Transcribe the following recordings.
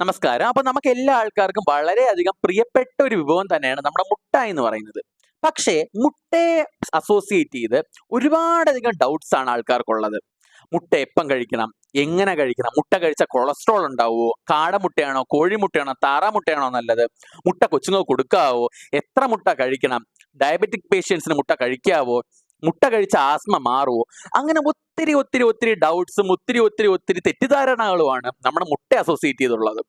നമസ്കാരം. അപ്പൊ നമുക്ക് എല്ലാ ആൾക്കാർക്കും വളരെയധികം പ്രിയപ്പെട്ട ഒരു വിഭവം തന്നെയാണ് നമ്മുടെ മുട്ട എന്ന് പറയുന്നത്. പക്ഷേ മുട്ടയെ അസോസിയേറ്റ് ചെയ്ത് ഒരുപാടധികം ഡൗട്ട്സ് ആണ് ആൾക്കാർക്കുള്ളത്. മുട്ട എപ്പം കഴിക്കണം? എങ്ങനെ കഴിക്കണം? മുട്ട കഴിച്ച കൊളസ്ട്രോൾ ഉണ്ടാവുമോ കാടമുട്ടയാണോ? കോഴിമുട്ടയാണോ? താറാമുട്ടയാണോ നല്ലത്? മുട്ട കൊച്ചുങ്ങൾക്ക് കൊടുക്കാവോ? എത്ര മുട്ട കഴിക്കണം? ഡയബറ്റിക് പേഷ്യൻസിന് മുട്ട കഴിക്കാവോ? മുട്ട കഴിച്ച ആസ്മ മാറുമോ അങ്ങനെ ഒത്തിരി ഒത്തിരി ഒത്തിരി ഡൗട്ട്സും ഒത്തിരി ഒത്തിരി ഒത്തിരി തെറ്റിദ്ധാരണകളുമാണ് നമ്മുടെ മുട്ട അസോസിയേറ്റ് ചെയ്തിട്ടുള്ളത്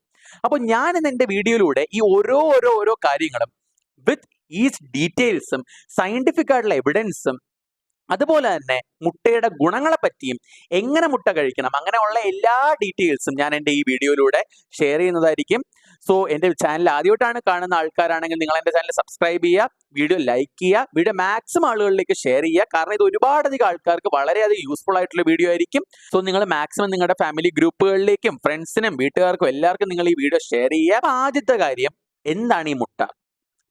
അപ്പോൾ ഞാൻ ഇന്ന് എന്റെ വീഡിയോയിലൂടെ ഈ ഓരോ ഓരോ ഓരോ കാര്യങ്ങളും വിത്ത് ഈസ് ഡീറ്റെയിൽസും സയന്റിഫിക് ആയിട്ടുള്ള എവിഡൻസും അതുപോലെ തന്നെ മുട്ടയുടെ ഗുണങ്ങളെ പറ്റിയും എങ്ങനെ മുട്ട കഴിക്കണം അങ്ങനെയുള്ള എല്ലാ ഡീറ്റെയിൽസും ഞാൻ എന്റെ ഈ വീഡിയോയിലൂടെ ഷെയർ ചെയ്യുന്നതായിരിക്കും. സോ എന്റെ ചാനൽ ആദ്യമായിട്ടാണ് കാണുന്ന ആൾക്കാരാണെങ്കിൽ നിങ്ങൾ എന്റെ ചാനൽ സബ്സ്ക്രൈബ് ചെയ്യുക വീഡിയോ ലൈക്ക് ചെയ്യുക വീഡിയോ മാക്സിമം ആളുകളിലേക്ക് ഷെയർ ചെയ്യുക. കാരണം ഇത് ഒരുപാടധികം ആൾക്കാർക്ക് വളരെയധികം യൂസ്ഫുൾ ആയിട്ടുള്ള വീഡിയോ ആയിരിക്കും. സോ നിങ്ങൾ മാക്സിമം നിങ്ങളുടെ ഫാമിലി ഗ്രൂപ്പുകളിലേക്കും ഫ്രണ്ട്സിനും വീട്ടുകാർക്കും എല്ലാവർക്കും നിങ്ങൾ ഈ വീഡിയോ ഷെയർ ചെയ്യുക. ആദ്യത്തെ കാര്യം എന്താണ് ഈ മുട്ട?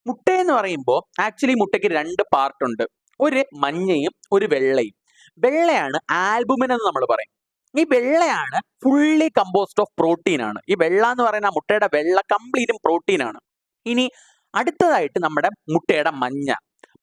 മുട്ട എന്ന് പറയുമ്പോൾ ആക്ച്വലി മുട്ടയ്ക്ക് രണ്ട് പാർട്ട് ഉണ്ട് ഒരു മഞ്ഞയും ഒരു വെള്ളയും. വെള്ളയാണ് ആൽബുമിൻ എന്ന് നമ്മൾ പറയും. ഈ വെള്ളയാണ് ഫുള്ളി കമ്പോസ്റ്റ് ഓഫ് പ്രോട്ടീൻ ആണ്. ഈ വെള്ള എന്ന് പറയുന്ന മുട്ടയുടെ വെള്ള കംപ്ലീറ്റും പ്രോട്ടീൻ ആണ്. ഇനി അടുത്തതായിട്ട് നമ്മുടെ മുട്ടയുടെ മഞ്ഞ.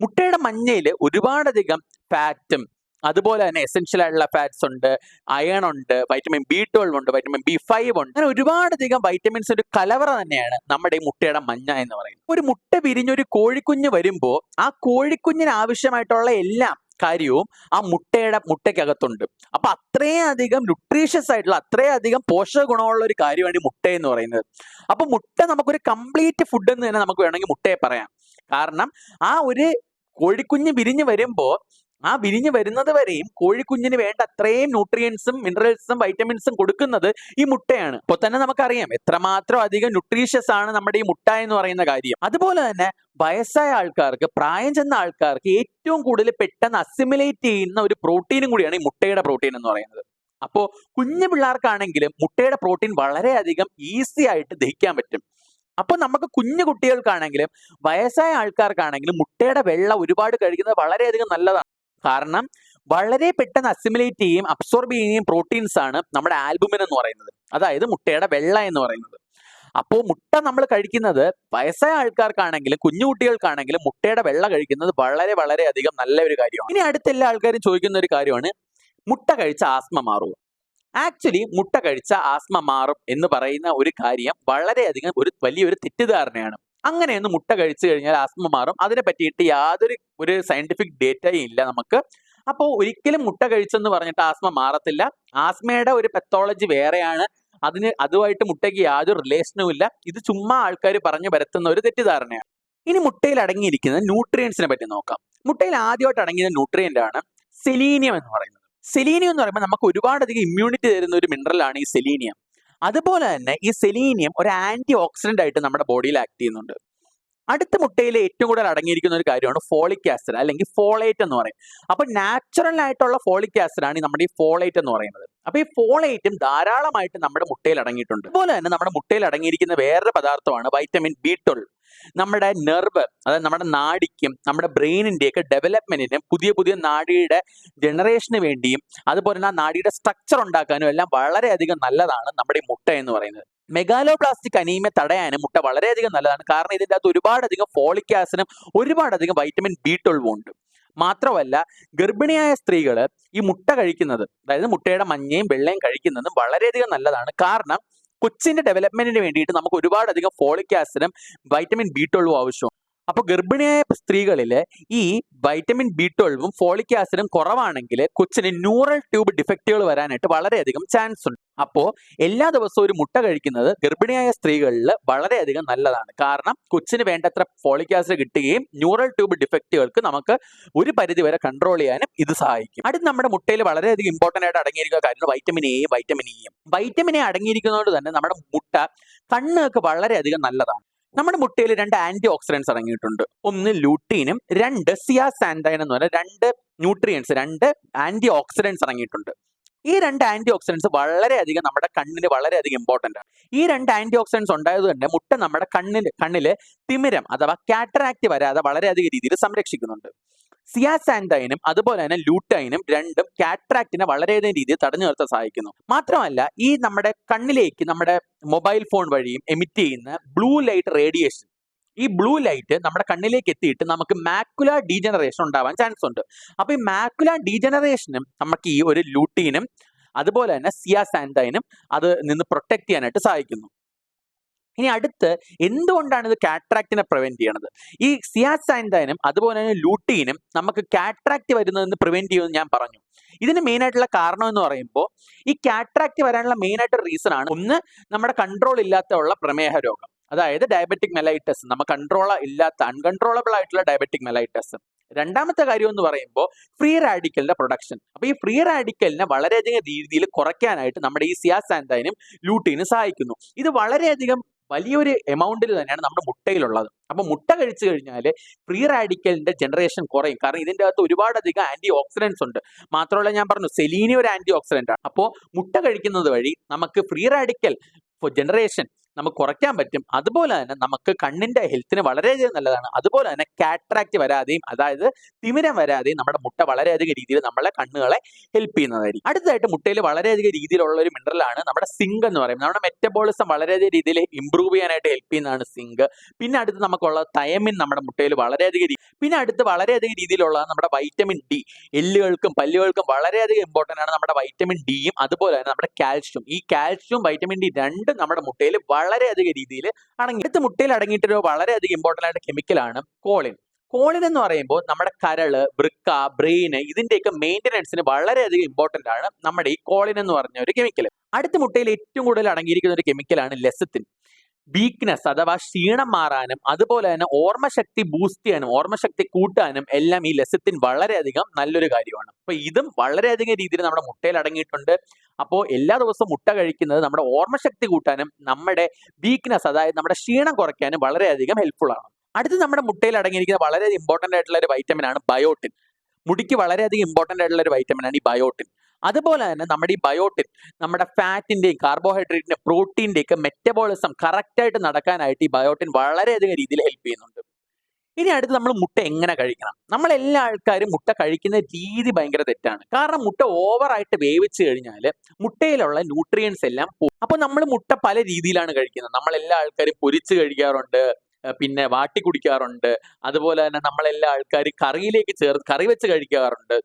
മുട്ടയുടെ മഞ്ഞയിൽ ഒരുപാടധികം ഫാറ്റും അതുപോലെ തന്നെ എസെൻഷ്യൽ ആയിട്ടുള്ള ഫാറ്റ്സ് ഉണ്ട് അയൺ ഉണ്ട് വൈറ്റമിൻ ബി ട്വൽവ് ഉണ്ട് വൈറ്റമിൻ ബി ഫൈവ് ഉണ്ട്. അങ്ങനെ ഒരുപാടധികം വൈറ്റമിൻസ് ഒരു കലവറ തന്നെയാണ് നമ്മുടെ ഈ മുട്ടയുടെ മഞ്ഞ എന്ന് പറയുന്നത്. ഒരു മുട്ട വിരിഞ്ഞൊരു കോഴിക്കുഞ്ഞ് വരുമ്പോൾ ആ കോഴിക്കുഞ്ഞിന് ആവശ്യമായിട്ടുള്ള എല്ലാം കാര്യവും ആ മുട്ടയുടെ മുട്ടയ്ക്കകത്തുണ്ട്. അപ്പൊ അത്രയും അധികം ന്യൂട്രീഷ്യസ് ആയിട്ടുള്ള അത്രയും അധികം പോഷക ഗുണമുള്ള ഒരു കാര്യമാണ് ഈ മുട്ട എന്ന് പറയുന്നത്. അപ്പൊ മുട്ട നമുക്കൊരു കംപ്ലീറ്റ് ഫുഡ് എന്ന് തന്നെ നമുക്ക് വേണമെങ്കിൽ മുട്ടയെ പറയാം. കാരണം ആ ഒരു കോഴിക്കുഞ്ഞ് വിരിഞ്ഞ് വരുമ്പോ ആ വിരിഞ്ഞ് വരുന്നത് വരെയും കോഴിക്കുഞ്ഞിന് വേണ്ട അത്രയും ന്യൂട്രിയൻസും മിനറൽസും വൈറ്റമിൻസും കൊടുക്കുന്നത് ഈ മുട്ടയാണ്. അപ്പോൾ തന്നെ നമുക്കറിയാം എത്രമാത്രം അധികം ന്യൂട്രീഷ്യസ് ആണ് നമ്മുടെ ഈ മുട്ട എന്ന് പറയുന്ന കാര്യം. അതുപോലെ തന്നെ വയസ്സായ ആൾക്കാർക്ക് പ്രായം ചെന്ന ആൾക്കാർക്ക് ഏറ്റവും കൂടുതൽ പെട്ടെന്ന് അസിമുലേറ്റ് ചെയ്യുന്ന ഒരു പ്രോട്ടീനും കൂടിയാണ് ഈ മുട്ടയുടെ പ്രോട്ടീൻ എന്ന് പറയുന്നത്. അപ്പോൾ കുഞ്ഞു പിള്ളേർക്കാണെങ്കിലും മുട്ടയുടെ പ്രോട്ടീൻ വളരെയധികം ഈസി ആയിട്ട് ദഹിക്കാൻ പറ്റും. അപ്പോൾ നമുക്ക് കുഞ്ഞു കുട്ടികൾക്കാണെങ്കിലും വയസ്സായ ആൾക്കാർക്കാണെങ്കിലും മുട്ടയുടെ വെള്ള ഒരുപാട് കഴിക്കുന്നത് വളരെയധികം നല്ലതാണ്. കാരണം വളരെ പെട്ടെന്ന് അസിമുലേറ്റ് ചെയ്യുകയും അബ്സോർബ് ചെയ്യുകയും പ്രോട്ടീൻസ് ആണ് നമ്മുടെ ആൽബുമിൻ എന്ന് പറയുന്നത്. അതായത് മുട്ടയുടെ വെള്ള എന്ന് പറയുന്നത്. അപ്പോൾ മുട്ട നമ്മൾ കഴിക്കുന്നത് വയസ്സായ ആൾക്കാർക്കാണെങ്കിലും കുഞ്ഞു കുട്ടികൾക്കാണെങ്കിലും മുട്ടയുടെ വെള്ള കഴിക്കുന്നത് വളരെ വളരെ അധികം നല്ല ഒരു കാര്യമാണ്. ഇനി അടുത്ത എല്ലാ ആൾക്കാരും ചോദിക്കുന്ന ഒരു കാര്യമാണ്. മുട്ട കഴിച്ച ആസ്മ മാറുക ആക്ച്വലി മുട്ട കഴിച്ച ആസ്മ മാറും എന്ന് പറയുന്ന ഒരു കാര്യം വളരെയധികം ഒരു വലിയൊരു തെറ്റിദ്ധാരണയാണ്. അങ്ങനെയൊന്നും മുട്ട കഴിച്ചു കഴിഞ്ഞാൽ ആസ്മ മാറും. അതിനെ പറ്റിയിട്ട് യാതൊരു ഒരു സയന്റിഫിക് ഡേറ്റയും ഇല്ല നമുക്ക്. അപ്പോൾ ഒരിക്കലും മുട്ട കഴിച്ചെന്ന് പറഞ്ഞിട്ട് ആസ്മ മാറത്തില്ല. ആസ്മയുടെ ഒരു പെത്തോളജി വേറെയാണ്. അതിന് അതുമായിട്ട് മുട്ടയ്ക്ക് യാതൊരു റിലേഷനും ഇല്ല. ഇത് ചുമ്മാ ആൾക്കാർ പറഞ്ഞു പരത്തുന്ന ഒരു തെറ്റിദ്ധാരണയാണ്. ഇനി മുട്ടയിൽ അടങ്ങിയിരിക്കുന്ന ന്യൂട്രിയൻസിനെ പറ്റി നോക്കാം. മുട്ടയിൽ ആദ്യമായിട്ട് അടങ്ങിയ ന്യൂട്രിയന്റ് ആണ് സെലീനിയം എന്ന് പറയുന്നത്. സെലീനിയം എന്ന് പറയുമ്പോൾ നമുക്ക് ഒരുപാടധികം ഇമ്മ്യൂണിറ്റി തരുന്ന ഒരു മിനറലാണ് ഈ സെലീനിയം അതുപോലെ തന്നെ ഈ സെലീനിയം ഒരു ആന്റി ഓക്സിഡന്റ് ആയിട്ട് നമ്മുടെ ബോഡിയിൽ ആക്ട് ചെയ്യുന്നുണ്ട്. അടുത്ത മുട്ടയിൽ ഏറ്റവും കൂടുതൽ അടങ്ങിയിരിക്കുന്ന ഒരു കാര്യമാണ് ഫോളിക് ആസിഡ് അല്ലെങ്കിൽ ഫോളേറ്റ് എന്ന് പറയും. അപ്പൊ നാച്ചുറൽ ആയിട്ടുള്ള ഫോളിക് ആസിഡ് ആണ് നമ്മുടെ ഈ ഫോളേറ്റ് എന്ന് പറയുന്നത്. അപ്പൊ ഈ ഫോളേറ്റും ധാരാളമായിട്ട് നമ്മുടെ മുട്ടയിൽ അടങ്ങിയിട്ടുണ്ട്. അതുപോലെ തന്നെ നമ്മുടെ മുട്ടയിൽ അടങ്ങിയിരിക്കുന്ന വേറൊരു പദാർത്ഥമാണ് വൈറ്റമിൻ ബി ട്വൽവ് നമ്മുടെ നെർവ് അതായത് നമ്മുടെ നാടിക്കും നമ്മുടെ ബ്രെയിനിന്റെയൊക്കെ ഡെവലപ്മെന്റിനും പുതിയ പുതിയ നാടിയുടെ ജനറേഷന് വേണ്ടിയും അതുപോലെ തന്നെ ആ നാടിയുടെ സ്ട്രക്ചർ ഉണ്ടാക്കാനും എല്ലാം വളരെയധികം നല്ലതാണ് നമ്മുടെ ഈ മുട്ട എന്ന് പറയുന്നത്. മെഗാലോപ്ലാസ്റ്റിക് അനീമിയ തടയാനും മുട്ട വളരെയധികം നല്ലതാണ്. കാരണം ഇതിന്റെ അകത്ത് ഒരുപാടധികം ഫോളിക് ആസിഡും ഒരുപാടധികം വൈറ്റമിൻ ബി ട്വൽവും ഉണ്ട്. മാത്രമല്ല ഗർഭിണിയായ സ്ത്രീകൾ ഈ മുട്ട കഴിക്കുന്നത് അതായത് മുട്ടയുടെ മഞ്ഞയും വെള്ളയും കഴിക്കുന്നതും വളരെയധികം നല്ലതാണ്. കാരണം കൊച്ചിന്റെ ഡെവലപ്മെന്റിന് വേണ്ടിയിട്ട് നമുക്ക് ഒരുപാട് അധികം ഫോളിക് ആസിഡും വൈറ്റമിൻ ബി ട്വൽവും ആവശ്യമാണ്. അപ്പോൾ ഗർഭിണിയായ സ്ത്രീകളിൽ ഈ വൈറ്റമിൻ ബി ട്വൽവും ഫോളിക് ആസിഡും കുറവാണെങ്കിൽ കൊച്ചിന് ന്യൂറൽ ട്യൂബ് ഡിഫക്റ്റുകൾ വരാനായിട്ട് വളരെയധികം ചാൻസ് ഉണ്ട്. അപ്പോൾ എല്ലാ ദിവസവും ഒരു മുട്ട കഴിക്കുന്നത് ഗർഭിണിയായ സ്ത്രീകളിൽ വളരെയധികം നല്ലതാണ്. കാരണം കൊച്ചിന് വേണ്ടത്ര ഫോളിക് ആസിഡ് കിട്ടുകയും ന്യൂറൽ ട്യൂബ് ഡിഫക്റ്റുകൾക്ക് നമുക്ക് ഒരു പരിധി വരെ കൺട്രോൾ ചെയ്യാനും ഇത് സഹായിക്കും. അടുത്ത് നമ്മുടെ മുട്ടയിൽ വളരെയധികം ഇമ്പോർട്ടന്റ് ആയിട്ട് അടങ്ങിയിരിക്കുന്ന കാര്യങ്ങൾ വൈറ്റമിൻ എ വൈറ്റമിൻ ഇയും വൈറ്റമിൻ എ അടങ്ങിയിരിക്കുന്നതുകൊണ്ട് തന്നെ നമ്മുടെ മുട്ട കണ്ണുകൾക്ക് വളരെയധികം നല്ലതാണ്. നമ്മുടെ മുട്ടയിൽ രണ്ട് ആന്റി ഓക്സിഡൻസ് അടങ്ങിയിട്ടുണ്ട്. ഒന്ന് ലൂട്ടീനും രണ്ട് സിയാസാൻഡൈൻ എന്ന് പറഞ്ഞാൽ രണ്ട് ന്യൂട്രിയൻസ് രണ്ട് ആന്റി ഓക്സിഡൻസ് അടങ്ങിയിട്ടുണ്ട്. ഈ രണ്ട് ആന്റി ഓക്സിഡൻസ് വളരെയധികം നമ്മുടെ കണ്ണിന് വളരെയധികം ഇമ്പോർട്ടന്റ് ആണ്. ഈ രണ്ട് ആന്റി ഓക്സിഡൻസ് ഉണ്ടായത് തന്നെ മുട്ട നമ്മുടെ കണ്ണിന് കണ്ണിലെ തിമിരം അഥവാ കാറ്ററാക്റ്റ് വരാതെ വളരെയധികം രീതിയിൽ സംരക്ഷിക്കുന്നുണ്ട്. സിയാസാൻഡൈനും അതുപോലെ തന്നെ ലൂട്ടൈനും രണ്ടും കാട്രാക്റ്റിനെ വളരെയധികം രീതിയിൽ തടഞ്ഞു നിർത്താൻ സഹായിക്കുന്നു. മാത്രമല്ല ഈ നമ്മുടെ കണ്ണിലേക്ക് നമ്മുടെ മൊബൈൽ ഫോൺ വഴിയും എമിറ്റ് ചെയ്യുന്ന ബ്ലൂ ലൈറ്റ് റേഡിയേഷൻ. ഈ ബ്ലൂ ലൈറ്റ് നമ്മുടെ കണ്ണിലേക്ക് എത്തിയിട്ട് നമുക്ക് മാക്കുല ഡീജനറേഷൻ ഉണ്ടാവാൻ ചാൻസ് ഉണ്ട്. അപ്പൊ ഈ മാക്കുല ഡീജനറേഷനും നമുക്ക് ഈ ഒരു ലൂട്ടീനും അതുപോലെ തന്നെ സിയാസാൻഡൈനും അത് നിന്ന് പ്രൊട്ടക്ട് ചെയ്യാനായിട്ട് സഹായിക്കുന്നു. ഇനി അടുത്ത് എന്തുകൊണ്ടാണ് ഇത് കാട്രാക്റ്റിനെ പ്രിവെന്റ് ചെയ്യണത്? ഈ സിയാസൈൻഡൈനും അതുപോലെ തന്നെ ലൂട്ടീനും നമുക്ക് കാട്രാക്റ്റ് വരുന്നതെന്ന് പ്രിവെന്റ് ചെയ്യുമെന്ന് ഞാൻ പറഞ്ഞു. ഇതിന് മെയിൻ ആയിട്ടുള്ള കാരണം എന്ന് പറയുമ്പോൾ ഈ കാട്രാക്റ്റ് വരാനുള്ള മെയിൻ ആയിട്ട് റീസൺ ആണ് ഒന്ന് നമ്മുടെ കൺട്രോൾ ഇല്ലാത്ത ഉള്ള പ്രമേഹ രോഗം. അതായത് ഡയബറ്റിക് മെലൈറ്റസ് നമുക്ക് കൺട്രോൾ ഇല്ലാത്ത അൺകൺട്രോളബിൾ ആയിട്ടുള്ള ഡയബറ്റിക് മെലൈറ്റസ് രണ്ടാമത്തെ കാര്യം എന്ന് പറയുമ്പോൾ ഫ്രീ റാഡിക്കലിന്റെ പ്രൊഡക്ഷൻ അപ്പൊ ഈ ഫ്രീ റാഡിക്കലിനെ വളരെയധികം രീതിയിൽ കുറയ്ക്കാനായിട്ട് നമ്മുടെ ഈ സിയാസാൻഡൈനും ലൂട്ടീനും സഹായിക്കുന്നു. ഇത് വളരെയധികം വലിയൊരു എമൗണ്ടിൽ തന്നെയാണ് നമ്മുടെ മുട്ടയിലുള്ളത്. അപ്പൊ മുട്ട കഴിച്ചു കഴിഞ്ഞാൽ ഫ്രീ റാഡിക്കലിന്റെ ജനറേഷൻ കുറയും. കാരണം ഇതിന്റെ അകത്ത് ഒരുപാടധികം ആന്റി ഓക്സിഡൻസ് ഉണ്ട്. മാത്രമല്ല ഞാൻ പറഞ്ഞു സെലീനി ഒരു ആന്റി ഓക്സിഡന്റ് ആണ്. അപ്പോൾ മുട്ട കഴിക്കുന്നത് വഴി നമുക്ക് ഫ്രീ റാഡിക്കൽ ജനറേഷൻ നമുക്ക് കുറയ്ക്കാൻ പറ്റും. അതുപോലെ തന്നെ നമുക്ക് കണ്ണിന്റെ ഹെൽത്തിന് വളരെയധികം നല്ലതാണ്. അതുപോലെ തന്നെ കാട്രാക്ട് വരാതെയും അതായത് തിമിരം വരാതെയും നമ്മുടെ മുട്ട വളരെയധികം രീതിയിൽ നമ്മളെ കണ്ണുകളെ ഹെൽപ്പ് ചെയ്യുന്നതായിരിക്കും. അടുത്തതായിട്ട് മുട്ടയിൽ വളരെയധികം രീതിയിലുള്ള ഒരു മിനറലാണ് നമ്മുടെ സിങ്ക് എന്ന് പറയുന്നത്. നമ്മുടെ മെറ്റബോളിസം വളരെയധികം രീതിയിൽ ഇംപ്രൂവ് ചെയ്യാനായിട്ട് ഹെൽപ്പ് ചെയ്യുന്നതാണ് സിങ്ക്. പിന്നെ അടുത്ത് നമുക്കുള്ള തയമിൻ നമ്മുടെ മുട്ടയിൽ വളരെയധികം പിന്നെ അടുത്ത് വളരെയധികം രീതിയിലുള്ള നമ്മുടെ വൈറ്റമിൻ ഡി എല്ലുകൾക്കും പല്ലുകൾക്കും വളരെയധികം ഇമ്പോർട്ടന്റ് ആണ് നമ്മുടെ വൈറ്റമിൻ ഡിയും അതുപോലെ തന്നെ നമ്മുടെ കാൽഷ്യം ഈ കാൽഷ്യം വൈറ്റമിൻ ഡി രണ്ടും നമ്മുടെ മുട്ടയിൽ വളരെയധികം രീതിയിൽ അടങ്ങി അടുത്ത മുട്ടയിൽ അടങ്ങിയിട്ടൊരു വളരെയധികം ഇമ്പോർട്ടന്റ് ആയിട്ട് കെമിക്കലാണ് കോളിൻ കോളിൻ എന്ന് പറയുമ്പോൾ നമ്മുടെ കരൾ വൃക്ക ബ്രെയിന് ഇതിന്റെയൊക്കെ മെയിന്റനൻസിന് വളരെയധികം ഇമ്പോർട്ടന്റ് ആണ് നമ്മുടെ ഈ കോളിൻ എന്ന് പറഞ്ഞ ഒരു കെമിക്കൽ അടുത്ത മുട്ടയിൽ ഏറ്റവും കൂടുതൽ അടങ്ങിയിരിക്കുന്ന ഒരു കെമിക്കലാണ് ലെസത്തിൻ വീക്ക്നെസ് അഥവാ ക്ഷീണം മാറാനും അതുപോലെ തന്നെ ഓർമ്മശക്തി ബൂസ്റ്റ് ചെയ്യാനും ഓർമ്മശക്തി കൂട്ടാനും എല്ലാം ഈ ലെസത്തിൻ വളരെയധികം നല്ലൊരു കാര്യമാണ്. അപ്പൊ ഇതും വളരെയധികം രീതിയിൽ നമ്മുടെ മുട്ടയിൽ അടങ്ങിയിട്ടുണ്ട്. അപ്പോൾ എല്ലാ ദിവസവും മുട്ട കഴിക്കുന്നത് നമ്മുടെ ഓർമ്മശക്തി കൂട്ടാനും നമ്മുടെ വീക്ക്നെസ് അതായത് നമ്മുടെ ക്ഷീണം കുറയ്ക്കാനും വളരെയധികം ഹെൽപ്ഫുൾ ആണ്. അടുത്ത് നമ്മുടെ മുട്ടയിൽ അടങ്ങിയിരിക്കുന്ന വളരെ ഇമ്പോർട്ടന്റ് ആയിട്ടുള്ള ഒരു വൈറ്റമിൻ ആണ് ബയോട്ടിൻ മുടിക്ക് വളരെയധികം ഇമ്പോർട്ടന്റ് ആയിട്ടുള്ള ഒരു വൈറ്റമിൻ ആണ് ഈ ബയോട്ടിൻ അതുപോലെ തന്നെ നമ്മുടെ ഈ ബയോട്ടിൻ നമ്മുടെ ഫാറ്റിന്റെയും കാർബോഹൈഡ്രേറ്റിന്റെ പ്രോട്ടീന്റെയൊക്കെ മെറ്റബോളിസം കറക്റ്റായിട്ട് നടക്കാനായിട്ട് ഈ ബയോട്ടിൻ വളരെയധികം രീതിയിൽ ഹെൽപ്പ് ചെയ്യുന്നുണ്ട്. ഇനി അടുത്ത് നമ്മൾ മുട്ട എങ്ങനെ കഴിക്കണം? നമ്മൾ എല്ലാ ആൾക്കാരും മുട്ട കഴിക്കുന്ന രീതി ഭയങ്കര തെറ്റാണ്. കാരണം മുട്ട ഓവറായിട്ട് വേവിച്ച് കഴിഞ്ഞാൽ മുട്ടയിലുള്ള ന്യൂട്രിയൻസ് എല്ലാം പോകും അപ്പോൾ നമ്മൾ മുട്ട പല രീതിയിലാണ് കഴിക്കുന്നത്. നമ്മൾ എല്ലാ ആൾക്കാരും പൊരിച്ച് കഴിക്കാറുണ്ട് പിന്നെ വാട്ടി കുടിക്കാറുണ്ട് അതുപോലെ തന്നെ നമ്മളെല്ലാ ആൾക്കാരും കറിയിലേക്ക് ചേർത്ത് കറി വെച്ച് കഴിക്കാറുണ്ട്.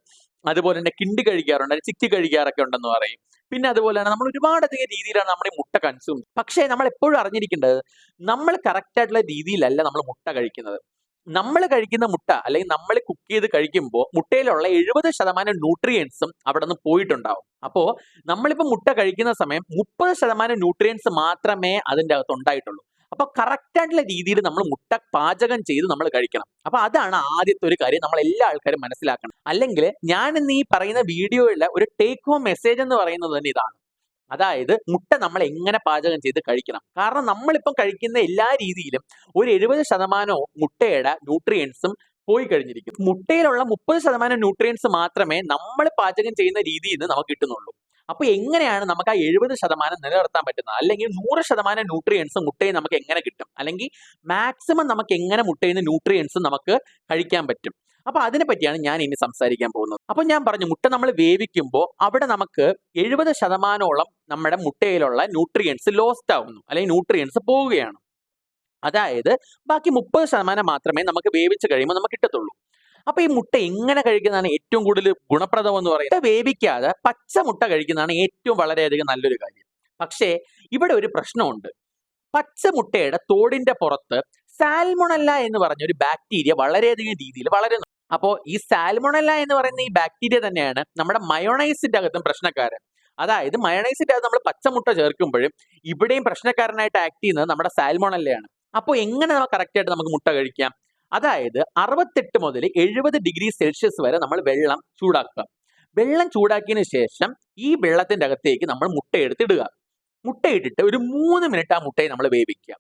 അതുപോലെ തന്നെ കിണ്ടി കഴിക്കാറുണ്ട് ചിക്കി കഴിക്കാറൊക്കെ ഉണ്ടെന്ന് പറയും. പിന്നെ അതുപോലെ തന്നെ നമ്മൾ ഒരുപാടധികം രീതിയിലാണ് നമ്മൾ ഈ മുട്ട കൺസ്യൂം പക്ഷേ നമ്മൾ എപ്പോഴും അറിഞ്ഞിരിക്കേണ്ടത് നമ്മൾ കറക്റ്റ് ആയിട്ടുള്ള രീതിയിലല്ല നമ്മൾ മുട്ട കഴിക്കുന്നത്. നമ്മൾ കഴിക്കുന്ന മുട്ട അല്ലെങ്കിൽ നമ്മൾ കുക്ക് ചെയ്ത് കഴിക്കുമ്പോൾ മുട്ടയിലുള്ള എഴുപത് ശതമാനം ന്യൂട്രിയൻസും അവിടെ നിന്ന് പോയിട്ടുണ്ടാവും. അപ്പോൾ നമ്മളിപ്പോൾ മുട്ട കഴിക്കുന്ന സമയം മുപ്പത് ശതമാനം ന്യൂട്രിയൻസ് മാത്രമേ അതിന്റെ അകത്ത് ഉണ്ടായിട്ടുള്ളൂ. അപ്പൊ കറക്റ്റ് ആയിട്ടുള്ള രീതിയിൽ നമ്മൾ മുട്ട പാചകം ചെയ്ത് നമ്മൾ കഴിക്കണം. അപ്പൊ അതാണ് ആദ്യത്തെ ഒരു കാര്യം നമ്മൾ എല്ലാ ആൾക്കാരും മനസ്സിലാക്കണം. അല്ലെങ്കിൽ ഞാൻ ഇന്ന് ഈ പറയുന്ന വീഡിയോയിലെ ഒരു ടേക്ക് ഹോം മെസ്സേജ് എന്ന് പറയുന്നത് തന്നെ ഇതാണ്. അതായത് മുട്ട നമ്മൾ എങ്ങനെ പാചകം ചെയ്ത് കഴിക്കണം. കാരണം നമ്മളിപ്പം കഴിക്കുന്ന എല്ലാ രീതിയിലും ഒരു എഴുപത് ശതമാനവും മുട്ടയുടെ ന്യൂട്രിയൻസും പോയി കഴിഞ്ഞിരിക്കും മുട്ടയിലുള്ള മുപ്പത് ശതമാനം ന്യൂട്രിയൻസ് മാത്രമേ നമ്മൾ പാചകം ചെയ്യുന്ന രീതിയിൽ നിന്ന് നമുക്ക് കിട്ടുന്നുള്ളൂ. അപ്പൊ എങ്ങനെയാണ് നമുക്ക് ആ എഴുപത് ശതമാനം നിലനിർത്താൻ പറ്റുന്നത്? അല്ലെങ്കിൽ നൂറ് ശതമാനം ന്യൂട്രിയൻസ് മുട്ടയിൽ നമുക്ക് എങ്ങനെ കിട്ടും? അല്ലെങ്കിൽ മാക്സിമം നമുക്ക് എങ്ങനെ മുട്ടയിൽ നിന്ന് ന്യൂട്രിയൻസ് നമുക്ക് കഴിക്കാൻ പറ്റും? അപ്പൊ അതിനെ പറ്റിയാണ് ഞാൻ ഇനി സംസാരിക്കാൻ പോകുന്നത്. അപ്പൊ ഞാൻ പറഞ്ഞു മുട്ട നമ്മൾ വേവിക്കുമ്പോൾ അവിടെ നമുക്ക് എഴുപത് ശതമാനോളം നമ്മുടെ മുട്ടയിലുള്ള ന്യൂട്രിയൻസ് ലോസ്റ്റ് ആവുന്നു. അല്ലെങ്കിൽ ന്യൂട്രിയൻസ് പോവുകയാണ്. അതായത് ബാക്കി മുപ്പത് ശതമാനം മാത്രമേ നമുക്ക് വേവിച്ച് കഴിയുമ്പോൾ നമുക്ക് കിട്ടത്തുള്ളൂ. അപ്പൊ ഈ മുട്ട എങ്ങനെ കഴിക്കുന്നതാണ് ഏറ്റവും കൂടുതൽ ഗുണപ്രദം എന്ന് പറയുന്നത് വേവിക്കാതെ പച്ച മുട്ട കഴിക്കുന്നതാണ് ഏറ്റവും വളരെയധികം നല്ലൊരു കാര്യം. പക്ഷേ ഇവിടെ ഒരു പ്രശ്നമുണ്ട്. പച്ച മുട്ടയുടെ തോടിന്റെ പുറത്ത് സാൽമൊണല്ല എന്ന് പറഞ്ഞ ഒരു ബാക്ടീരിയ വളരെയധികം രീതിയിൽ വളരുന്നു. അപ്പോൾ ഈ സാൽമൊണല്ല എന്ന് പറയുന്ന ഈ ബാക്ടീരിയ തന്നെയാണ് നമ്മുടെ മയോണൈസിന്റെ അകത്തും പ്രശ്നക്കാരൻ. അതായത് മയോണൈസിന്റെ അകത്ത് നമ്മൾ പച്ചമുട്ട ചേർക്കുമ്പോഴും ഇവിടെയും പ്രശ്നക്കാരനായിട്ട് ആക്ട് ചെയ്യുന്നത് നമ്മുടെ സാൽമോണല്ലയാണ്. അപ്പോൾ എങ്ങനെ നമുക്ക് കറക്റ്റ് ആയിട്ട് നമുക്ക് മുട്ട കഴിക്കാം? അതായത് അറുപത്തെട്ട് മുതൽ എഴുപത് ഡിഗ്രി സെൽഷ്യസ് വരെ നമ്മൾ വെള്ളം ചൂടാക്കുക. വെള്ളം ചൂടാക്കിയതിന് ശേഷം ഈ വെള്ളത്തിന്റെ അകത്തേക്ക് നമ്മൾ മുട്ടയെടുത്തിടുക മുട്ടയിട്ടിട്ട് ഒരു മൂന്ന് മിനിറ്റ് ആ മുട്ടയെ നമ്മൾ വേവിക്കുക.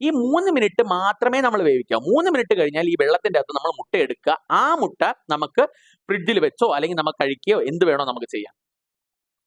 ഈ മൂന്ന് മിനിറ്റ് മാത്രമേ നമ്മൾ വേവിക്കുക. മൂന്ന് മിനിറ്റ് കഴിഞ്ഞാൽ ഈ വെള്ളത്തിന്റെ അകത്ത് നമ്മൾ മുട്ട എടുക്കുക. ആ മുട്ട നമുക്ക് ഫ്രിഡ്ജിൽ വെച്ചോ അല്ലെങ്കിൽ നമുക്ക് കഴിക്കുകയോ എന്ത് വേണോ നമുക്ക് ചെയ്യാം.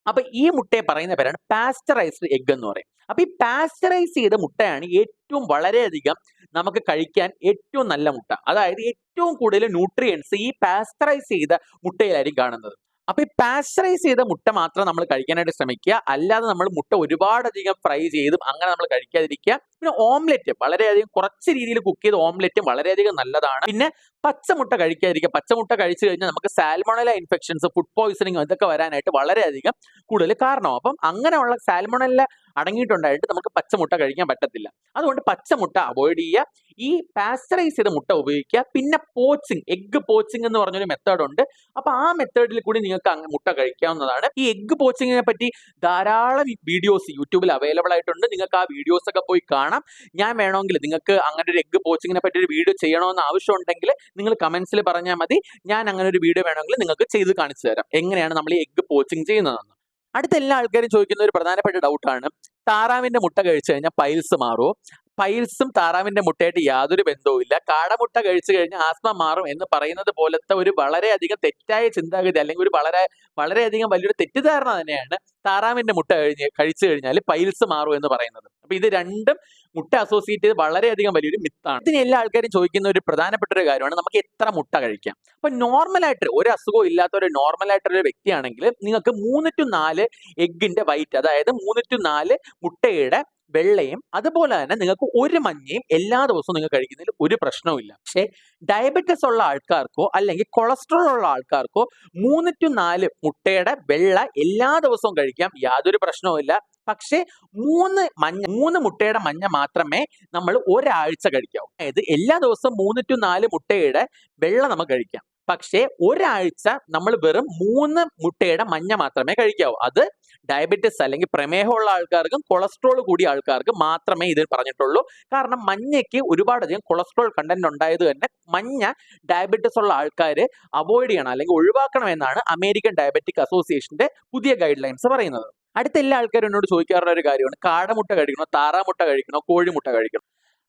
അപ്പൊ ഈ മുട്ടയെ പറയുന്ന പേരാണ് പാസ്റ്ററൈസ്ഡ് എഗ് എന്ന് പറയും. അപ്പൊ ഈ പാസ്റ്ററൈസ് ചെയ്ത മുട്ടയാണ് ഏറ്റവും വളരെയധികം നമുക്ക് കഴിക്കാൻ ഏറ്റവും നല്ല മുട്ട. അതായത് ഏറ്റവും കൂടുതൽ ന്യൂട്രിയൻസ് ഈ പാസ്റ്ററൈസ് ചെയ്ത മുട്ടയിലായിരിക്കും കാണുന്നത്. അപ്പൊ ഈ പാസ്റ്ററൈസ് ചെയ്ത മുട്ട മാത്രം നമ്മൾ കഴിക്കാനായിട്ട് ശ്രമിക്കുക. അല്ലാതെ നമ്മൾ മുട്ട ഒരുപാടധികം ഫ്രൈ ചെയ്തും അങ്ങനെ നമ്മൾ കഴിക്കാതിരിക്കുക. പിന്നെ ഓംലെറ്റ് വളരെയധികം കുറച്ച് രീതിയിൽ കുക്ക് ചെയ്ത ഓംലെറ്റും വളരെയധികം നല്ലതാണ്. പിന്നെ പച്ചമുട്ട കഴിക്കാതിരിക്കുക. പച്ചമുട്ട കഴിച്ചു കഴിഞ്ഞാൽ നമുക്ക് സാൽമോണല ഇൻഫെക്ഷൻസ് ഫുഡ് പോയിസണിങ് ഇതൊക്കെ വരാനായിട്ട് വളരെയധികം കൂടുതൽ കാരണമാവും. അപ്പം അങ്ങനെയുള്ള സാൽമോണല അടങ്ങിയിട്ടുണ്ടായിട്ട് നമുക്ക് പച്ചമുട്ട കഴിക്കാൻ പറ്റത്തില്ല. അതുകൊണ്ട് പച്ചമുട്ട അവോയ്ഡ് ചെയ്യുക. ഈ പാസ്റ്ററൈസ്ഡ് ചെയ്ത മുട്ട ഉപയോഗിക്കുക. പിന്നെ പോച്ചിങ് എഗ്ഗ് പോച്ചിങ് എന്ന് പറഞ്ഞൊരു മെത്തേഡ് ഉണ്ട്. അപ്പൊ ആ മെത്തേഡിൽ കൂടി നിങ്ങൾക്ക് മുട്ട കഴിക്കാവുന്നതാണ്. ഈ എഗ്ഗ് പോച്ചിങ്ങിനെ പറ്റി ധാരാളം വീഡിയോസ് യൂട്യൂബിൽ അവൈലബിൾ ആയിട്ടുണ്ട്. നിങ്ങൾക്ക് ആ വീഡിയോസ് ഒക്കെ പോയി കാണാം. ഞാൻ വേണമെങ്കിൽ നിങ്ങൾക്ക് അങ്ങനെ ഒരു എഗ്ഗ് പോച്ചിങ്ങിനെ പറ്റി ഒരു വീഡിയോ ചെയ്യണമെന്ന് ആവശ്യമുണ്ടെങ്കിൽ നിങ്ങൾ കമന്റ്സിൽ പറഞ്ഞാൽ മതി. ഞാൻ അങ്ങനെ ഒരു വീഡിയോ വേണമെങ്കിൽ നിങ്ങൾക്ക് ചെയ്ത് കാണിച്ചു തരാം. എങ്ങനെയാണ് നമ്മൾ ഈ എഗ്ഗ് പോച്ചിങ് ചെയ്യുന്നതെന്ന്. അടുത്ത എല്ലാ ആൾക്കാരും ചോദിക്കുന്ന ഒരു പ്രധാനപ്പെട്ട ഡൗട്ടാണ് താറാവിന്റെ മുട്ട കഴിച്ചു കഴിഞ്ഞാൽ പൈൽസ് മാറുമോ പൈൽസും താറാവിന്റെ മുട്ടയായിട്ട് യാതൊരു ബന്ധവും ഇല്ല. കാടമുട്ട കഴിച്ചു കഴിഞ്ഞാൽ ആസ്മ മാറും എന്ന് പറയുന്നത് പോലത്തെ ഒരു വളരെയധികം തെറ്റായ ചിന്താഗതി അല്ലെങ്കിൽ ഒരു വളരെ വളരെയധികം വലിയൊരു തെറ്റിദ്ധാരണ തന്നെയാണ് താറാവിന്റെ മുട്ട കഴിഞ്ഞ് കഴിച്ചു കഴിഞ്ഞാൽ പൈൽസ് മാറും എന്ന് പറയുന്നത്. അപ്പൊ ഇത് രണ്ടും മുട്ട അസോസിയേറ്റ് ചെയ്ത് വളരെയധികം വലിയൊരു മിത്താണ് ഇതിന് എല്ലാ ആൾക്കാരും ചോദിക്കുന്ന ഒരു പ്രധാനപ്പെട്ട ഒരു കാര്യമാണ് നമുക്ക് എത്ര മുട്ട കഴിക്കാം? അപ്പൊ നോർമലായിട്ട് ഒരു അസുഖവും ഇല്ലാത്ത ഒരു നോർമലായിട്ടുള്ള ഒരു വ്യക്തിയാണെങ്കിൽ നിങ്ങൾക്ക് മൂന്ന് ടു നാല് എഗ്ഗിന്റെ വൈറ്റ് അതായത് മൂന്ന് ടു നാല് മുട്ടയുടെ വെള്ളയും അതുപോലെ തന്നെ നിങ്ങൾക്ക് ഒരു മഞ്ഞയും എല്ലാ ദിവസവും നിങ്ങൾ കഴിക്കുന്നതിൽ ഒരു പ്രശ്നവുമില്ല പക്ഷേ ഡയബറ്റിസ് ഉള്ള ആൾക്കാർക്കോ അല്ലെങ്കിൽ കൊളസ്ട്രോൾ ഉള്ള ആൾക്കാർക്കോ മൂന്ന് ടു നാല് മുട്ടയുടെ വെള്ള എല്ലാ ദിവസവും കഴിക്കാം. യാതൊരു പ്രശ്നവുമില്ല പക്ഷേ മൂന്ന് മഞ്ഞ മൂന്ന് മുട്ടയുടെ മഞ്ഞ മാത്രമേ നമ്മൾ ഒരാഴ്ച കഴിക്കാവൂ. അതായത് എല്ലാ ദിവസവും മൂന്ന് ടു നാല് മുട്ടയുടെ വെള്ള നമുക്ക് കഴിക്കാം. പക്ഷേ ഒരാഴ്ച നമ്മൾ വെറും മൂന്ന് മുട്ടയുടെ മഞ്ഞ മാത്രമേ കഴിക്കാവൂ. അത് ഡയബറ്റിസ് അല്ലെങ്കിൽ പ്രമേഹമുള്ള ആൾക്കാർക്കും കൊളസ്ട്രോൾ കൂടിയ ആൾക്കാർക്ക് മാത്രമേ ഇതിൽ പറഞ്ഞിട്ടുള്ളൂ. കാരണം മഞ്ഞയ്ക്ക് ഒരുപാടധികം കൊളസ്ട്രോൾ കണ്ടന്റ് ഉണ്ടായത് തന്നെ മഞ്ഞ ഡയബറ്റിസ് ഉള്ള ആൾക്കാർ അവോയ്ഡ് ചെയ്യണം അല്ലെങ്കിൽ ഒഴിവാക്കണം എന്നാണ് അമേരിക്കൻ ഡയബറ്റിക് അസോസിയേഷന്റെ പുതിയ ഗൈഡ് ലൈൻസ് പറയുന്നത്. അടുത്ത എല്ലാ ആൾക്കാരും എന്നോട് ചോദിക്കാറുള്ള ഒരു കാര്യമാണ്. കാടമുട്ട കഴിക്കണോ? താറാമുട്ട കഴിക്കണോ? കോഴിമുട്ട കഴിക്കണോ?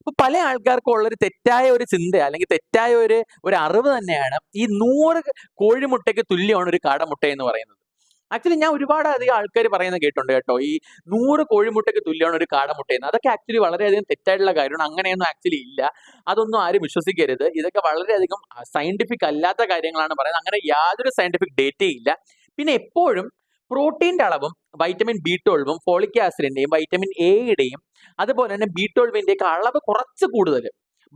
അപ്പൊ പല ആൾക്കാർക്കും ഉള്ള ഒരു തെറ്റായ ഒരു ചിന്ത അല്ലെങ്കിൽ തെറ്റായ ഒരു ഒരു അറിവ് തന്നെയാണ് ഈ നൂറ് കോഴിമുട്ടയ്ക്ക് തുല്യമാണ് ഒരു കാടമുട്ട എന്ന് പറയുന്നത്. ആക്ച്വലി ഞാൻ ഒരുപാട് അധികം ആൾക്കാർ പറയുന്നത് കേട്ടുണ്ട് കേട്ടോ. ഈ നൂറ് കോഴിമുട്ടയ്ക്ക് തുല്യമാണ് ഒരു കാടമുട്ടയെന്ന് അതൊക്കെ ആക്ച്വലി വളരെയധികം തെറ്റായിട്ടുള്ള കാര്യമാണ്. അങ്ങനെയൊന്നും ആക്ച്വലി ഇല്ല. അതൊന്നും ആരും വിശ്വസിക്കരുത്. ഇതൊക്കെ വളരെയധികം സയന്റിഫിക് അല്ലാത്ത കാര്യങ്ങളാണ് പറയുന്നത്. അങ്ങനെ യാതൊരു സയന്റിഫിക് ഡേറ്റയും ഇല്ല. പിന്നെ എപ്പോഴും പ്രോട്ടീന്റെ അളവും വൈറ്റമിൻ ബി ട്വൽവും ഫോളിക് ആസിഡിന്റെയും വൈറ്റമിൻ എയുടെയും അതുപോലെ തന്നെ ബി ട്വൽവിന്റെയൊക്കെ അളവ് കുറച്ച് കൂടുതൽ.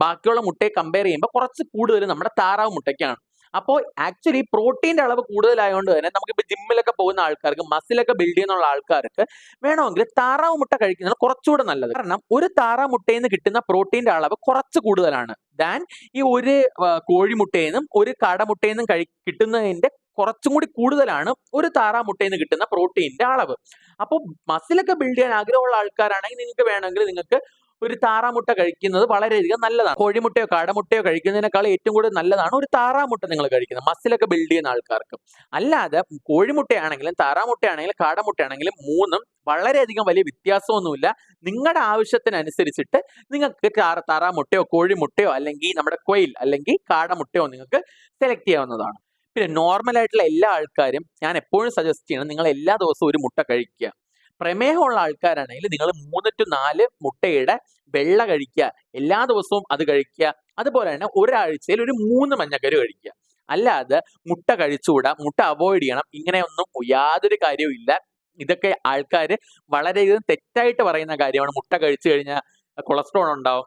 ബാക്കിയുള്ള മുട്ടയെ കമ്പയർ ചെയ്യുമ്പോൾ കുറച്ച് കൂടുതൽ നമ്മുടെ താറാവ് മുട്ടയ്ക്കാണ്. അപ്പോൾ ആക്ച്വലി പ്രോട്ടീന്റെ അളവ് കൂടുതലായതുകൊണ്ട് തന്നെ നമുക്കിപ്പോൾ ജിമ്മിലൊക്കെ പോകുന്ന ആൾക്കാർക്ക് മസിലൊക്കെ ബിൽഡ് ചെയ്യുന്നുള്ള ആൾക്കാർക്ക് വേണമെങ്കിൽ താറാവ് മുട്ട കഴിക്കുന്നത് കുറച്ചുകൂടെ നല്ലത്. കാരണം ഒരു താറാവ് മുട്ടയിൽ നിന്ന് കിട്ടുന്ന പ്രോട്ടീന്റെ അളവ് കുറച്ച് കൂടുതലാണ്. ദാൻ ഈ ഒരു കോഴിമുട്ടയിൽ നിന്നും ഒരു കാടമുട്ടയിൽ നിന്നും കഴി കിട്ടുന്നതിന്റെ കുറച്ചും കൂടി കൂടുതലാണ് ഒരു താറാ മുട്ടയിൽ നിന്ന് കിട്ടുന്ന പ്രോട്ടീന്റെ അളവ്. അപ്പോൾ മസിലൊക്കെ ബിൽഡ് ചെയ്യാൻ ആഗ്രഹമുള്ള ആൾക്കാരാണെങ്കിൽ നിങ്ങൾക്ക് വേണമെങ്കിൽ നിങ്ങൾക്ക് ഒരു താറാമുട്ട കഴിക്കുന്നത് വളരെയധികം നല്ലതാണ്. കോഴിമുട്ടയോ കാടമുട്ടയോ കഴിക്കുന്നതിനേക്കാൾ ഏറ്റവും കൂടുതൽ നല്ലതാണ് ഒരു താറാമുട്ട നിങ്ങൾ കഴിക്കുന്നത് മസിലൊക്കെ ബിൽഡ് ചെയ്യുന്ന ആൾക്കാർക്ക്. അല്ലാതെ കോഴിമുട്ടയാണെങ്കിലും താറാമുട്ടയാണെങ്കിലും കാടമുട്ടയാണെങ്കിലും മൂന്നും വളരെയധികം വലിയ വ്യത്യാസമൊന്നുമില്ല. നിങ്ങളുടെ ആവശ്യത്തിനനുസരിച്ചിട്ട് നിങ്ങൾക്ക് താറ- താറാമുട്ടയോ കോഴിമുട്ടയോ അല്ലെങ്കിൽ നമ്മുടെ കൊയിൽ അല്ലെങ്കിൽ കാടമുട്ടയോ നിങ്ങൾക്ക് സെലക്ട് ചെയ്യാവുന്നതാണ്. പിന്നെ നോർമൽ ആയിട്ടുള്ള എല്ലാ ആൾക്കാരും ഞാൻ എപ്പോഴും സജസ്റ്റ് ചെയ്യണം നിങ്ങൾ എല്ലാ ദിവസവും ഒരു മുട്ട കഴിക്കുക. പ്രമേഹമുള്ള ആൾക്കാരാണെങ്കിൽ നിങ്ങൾ മൂന്ന് ടു നാല് മുട്ടയുടെ വെള്ള കഴിക്കുക. എല്ലാ ദിവസവും അത് കഴിക്കുക. അതുപോലെ തന്നെ ഒരാഴ്ചയിൽ ഒരു മൂന്ന് മഞ്ഞക്കരു കഴിക്കുക. അല്ലാതെ മുട്ട കഴിച്ചുകൂടാ മുട്ട അവോയ്ഡ് ചെയ്യണം. ഇങ്ങനെയൊന്നും യാതൊരു കാര്യവും ഇല്ല. ഇതൊക്കെ ആൾക്കാർ വളരെയധികം തെറ്റായിട്ട് പറയുന്ന കാര്യമാണ്. മുട്ട കഴിച്ചു കഴിഞ്ഞാൽ കൊളസ്ട്രോൾ ഉണ്ടാവും.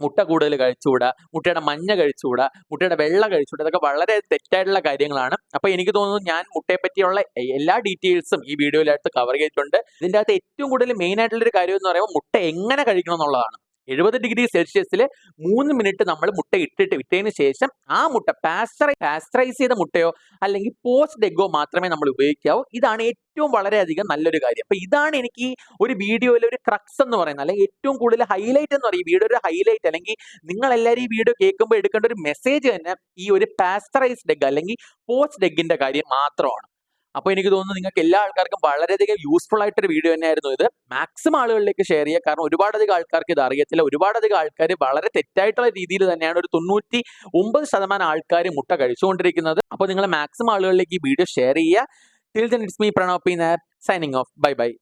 മുട്ട കൂടുതൽ കഴിച്ചുകൂടാ മുട്ടയുടെ മഞ്ഞ കഴിച്ചുകൂടാ മുട്ടയുടെ വെള്ള കഴിച്ചുകൂടാ ഇതൊക്കെ വളരെ തെറ്റായിട്ടുള്ള കാര്യങ്ങളാണ്. അപ്പൊ എനിക്ക് തോന്നുന്നു ഞാൻ മുട്ടയെ പറ്റിയുള്ള എല്ലാ ഡീറ്റെയിൽസും ഈ വീഡിയോയിലായിട്ട് കവർ ചെയ്തിട്ടുണ്ട്. ഇതിന്റെ അകത്ത് ഏറ്റവും കൂടുതൽ മെയിൻ ആയിട്ടുള്ള ഒരു കാര്യം എന്ന് പറയുമ്പോൾ മുട്ട എങ്ങനെ കഴിക്കണം എന്നുള്ളതാണ്. എഴുപത് ഡിഗ്രി സെൽഷ്യസിൽ മൂന്ന് മിനിറ്റ് നമ്മൾ മുട്ട ഇട്ടിട്ട് ഇട്ടതിന് ശേഷം ആ മുട്ട പാസ്റ്ററൈ പാസ്റ്ററൈസ് ചെയ്ത മുട്ടയോ അല്ലെങ്കിൽ പോസ്റ്റ് എഗ്ഗോ മാത്രമേ നമ്മൾ ഉപയോഗിക്കാവൂ. ഇതാണ് ഏറ്റവും വളരെയധികം നല്ലൊരു കാര്യം. അപ്പൊ ഇതാണ് എനിക്ക് ഒരു വീഡിയോയിലെ ഒരു ക്രക്സ് എന്ന് പറയുന്നത്. അല്ലെങ്കിൽ ഏറ്റവും കൂടുതൽ ഹൈലൈറ്റ് എന്ന് പറയും. വീഡിയോ ഒരു ഹൈലൈറ്റ് അല്ലെങ്കിൽ നിങ്ങൾ എല്ലാവരും ഈ വീഡിയോ കേൾക്കുമ്പോൾ എടുക്കേണ്ട ഒരു മെസ്സേജ് തന്നെ ഈ ഒരു പാസ്റ്ററൈസ്ഡ് എഗ് അല്ലെങ്കിൽ പോസ്റ്റ് എഗ്ഗിന്റെ കാര്യം മാത്രമാണ്. അപ്പോൾ എനിക്ക് തോന്നുന്നു നിങ്ങൾക്ക് എല്ലാ ആൾക്കാർക്കും വളരെയധികം യൂസ്ഫുൾ ആയിട്ടൊരു വീഡിയോ തന്നെയായിരുന്നു ഇത്. മാക്സിമം ആളുകളിലേക്ക് ഷെയർ ചെയ്യുക കാരണം ഒരുപാടധികം ആൾക്കാർക്ക് ഇത് അറിയത്തില്ല. ഒരുപാടധികം ആൾക്കാർ വളരെ തെറ്റായിട്ടുള്ള രീതിയിൽ തന്നെയാണ് ഒരു തൊണ്ണൂറ്റി ഒമ്പത് ശതമാനം ആൾക്കാർ മുട്ട കഴിച്ചുകൊണ്ടിരിക്കുന്നത്. അപ്പോൾ നിങ്ങൾ മാക്സിമം ആളുകളിലേക്ക് ഈ വീഡിയോ ഷെയർ ചെയ്യുക. Till then it's me Pranav P signing off bye bye